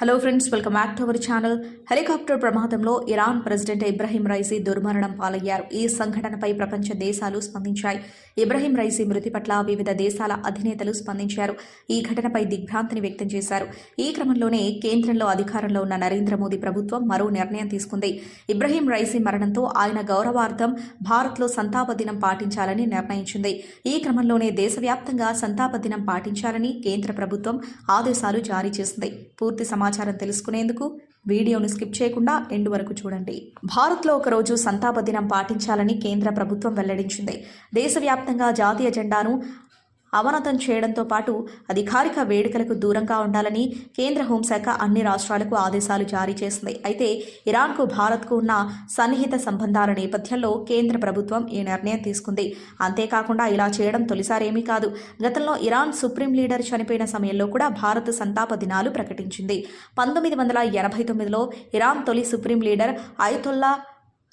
Hello friends welcome back to our channel helicopter ప్రమాదంలో Iran president Ibrahim Raisi దుర్మరణం పాలయ్యారు. ఈ సంఘటనపై ప్రపంచ దేశాలు స్పందించాయి. ఇబ్రహీం రైసీ మృతి పట్ల వివిధ దేశాల అధినేతలు స్పందించారు. ఈ ఘటనపై దిగ్భ్రాంతిని వ్యక్తం చేశారు. ఈ క్రమంలోనే కేంద్రంలో అధికారంలో ఉన్న నరేంద్ర మోదీ ప్రభుత్వం మరో నిర్ణయం తీసుకుంది. ఇబ్రహీం రైసీ మరణంతో ఆయన గౌరవార్థం భారత్లో సంతాప దినం పాటించాలని నిర్ణయించింది. ఈ క్రమంలోనే దేశవ్యాప్తంగా సంతాప దినం పాటించాలని కేంద్ర ప్రభుత్వం ఆదేశాలు జారీ చేసింది. పూర్తి సమాచారం సమాచారం తెలుసుకునేందుకు వీడియోను స్కిప్ చేయకుండా ఎండ్ వరకు చూడండి. భారత్లో ఒకరోజు సంతాప దినం పాటించాలని కేంద్ర ప్రభుత్వం వెల్లడించింది. దేశవ్యాప్తంగా జాతీయ జెండాను అవనతం చేయడంతో పాటు అధికారిక వేడుకలకు దూరంగా ఉండాలని కేంద్ర హోంశాఖ అన్ని రాష్ట్రాలకు ఆదేశాలు జారీ చేసింది. అయితే ఇరాన్కు భారత్కు ఉన్న సన్నిహిత సంబంధాల నేపథ్యంలో కేంద్ర ప్రభుత్వం ఈ నిర్ణయం తీసుకుంది. అంతేకాకుండా ఇలా చేయడం తొలిసారేమీ కాదు. గతంలో ఇరాన్ సుప్రీం లీడర్ చనిపోయిన సమయంలో కూడా భారత్ సంతాప దినాలు ప్రకటించింది. పంతొమ్మిది వందల ఎనభై తొమ్మిదిలో ఇరాన్ తొలి supreme leader Ayatollah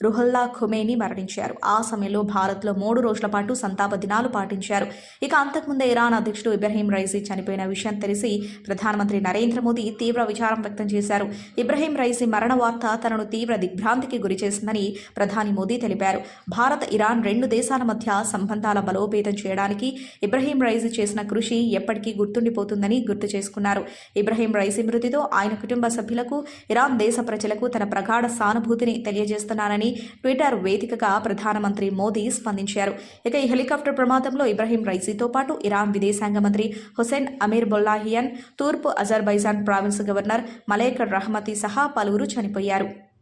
Ruhollah Khomeini మరణించారు. ఆ సమయంలో భారత్లో మూడు రోజుల పాటు సంతాప దినాలు పాటించారు. ఇక అంతకుముందే ఇరాన్ అధ్యక్షుడు ఇబ్రహీం రైసీ చనిపోయిన విషయం తెలిసి ప్రధానమంత్రి నరేంద్ర మోదీ తీవ్ర విచారం వ్యక్తం చేశారు. ఇబ్రహీం రైసీ మరణ వార్త తనను తీవ్ర దిగ్భ్రాంతికి గురి చేసిందని ప్రధాని మోదీ తెలిపారు. భారత్ ఇరాన్ రెండు దేశాల మధ్య సంబంధాల బలోపేతం చేయడానికి ఇబ్రహీం రైసీ చేసిన కృషి ఎప్పటికీ గుర్తుండిపోతుందని గుర్తు చేసుకున్నారు. ఇబ్రహీం రైసీ మృతితో ఆయన కుటుంబ సభ్యులకు ఇరాన్ దేశ ప్రజలకు తన ప్రగాఢ సానుభూతిని తెలియజేస్తున్నానని ట్విట్టర్ వేదికగా ప్రధానమంత్రి మోదీ స్పందించారు. ఇక ఈ హెలికాప్టర్ ప్రమాదంలో ఇబ్రహీం రైసీతో పాటు ఇరాన్ విదేశాంగ మంత్రి హుసేన్ అమీర్ బొల్లాహియన్ తూర్పు Azerbaijan province governor Malek Rahmati సహా పలువురు చనిపోయారు.